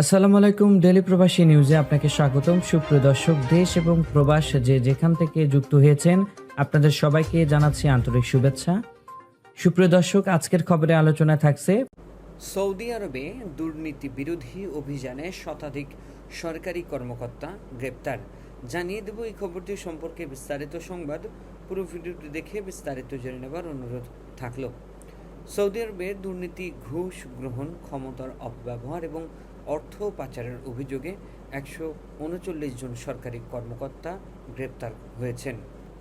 আসসালামু আলাইকুম ডেলি প্রবাসী নিউজে আপনাকে স্বাগতম। সুপ্রিয় দর্শক, দেশ এবং প্রবাস যে যেখান থেকে যুক্ত হয়েছেন, আপনাদের সবাইকে জানাচ্ছি আন্তরিক শুভেচ্ছা। সুপ্রিয় দর্শক, আজকের খবরে আলোচনা থাকছে সৌদি আরবে দুর্নীতি বিরোধী অভিযানে শতাধিক সরকারি কর্মকর্তা গ্রেপ্তার। জানিয়ে দেব এই খবরটি সম্পর্কে বিস্তারিত সংবাদ। পুরো ভিডিওটি দেখে বিস্তারিত জেনে নেবার অনুরোধ থাকল। সৌদি আরবে দুর্নীতি ঘুষ গ্রহণ ক্ষমতার অপব্যবহার এবং অর্থ পাচারের অভিযোগে একশো উনচল্লিশ জন সরকারি কর্মকর্তা গ্রেপ্তার হয়েছেন।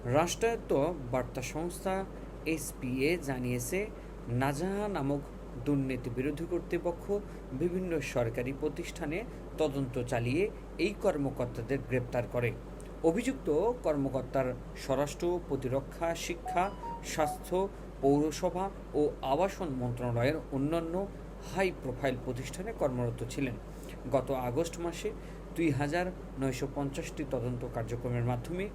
রাষ্ট্রায়ত্ত বার্তা সংস্থা এসপিএ জানিয়েছে নাজাহা নামক দুর্নীতি বিরোধী কর্তৃপক্ষ বিভিন্ন সরকারি প্রতিষ্ঠানে তদন্ত চালিয়ে এই কর্মকর্তাদের গ্রেপ্তার করে। অভিযুক্ত কর্মকর্তার স্বরাষ্ট্র, প্রতিরক্ষা, শিক্ষা, স্বাস্থ্য, পৌরসভা ও আবাসন মন্ত্রণালয়ের অন্যান্য হাই প্রোফাইল প্রতিষ্ঠানে কর্মরত ছিলেন। গত আগস্ট মাসে দুই হাজার নয়শো পঞ্চাশটি তদন্ত কার্যক্রমের মাধ্যমে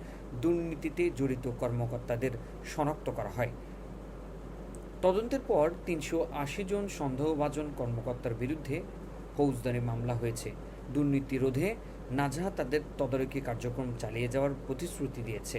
দুর্নীতিতে জড়িত কর্মকর্তাদের শনাক্ত করা হয়। তদন্তের পর তিনশো আশি জন সন্দেহভাজন কর্মকর্তার বিরুদ্ধে ফৌজদারি মামলা হয়েছে। দুর্নীতি রোধে নাজহা তাদের তদারকি কার্যক্রম চালিয়ে যাওয়ার প্রতিশ্রুতি দিয়েছে।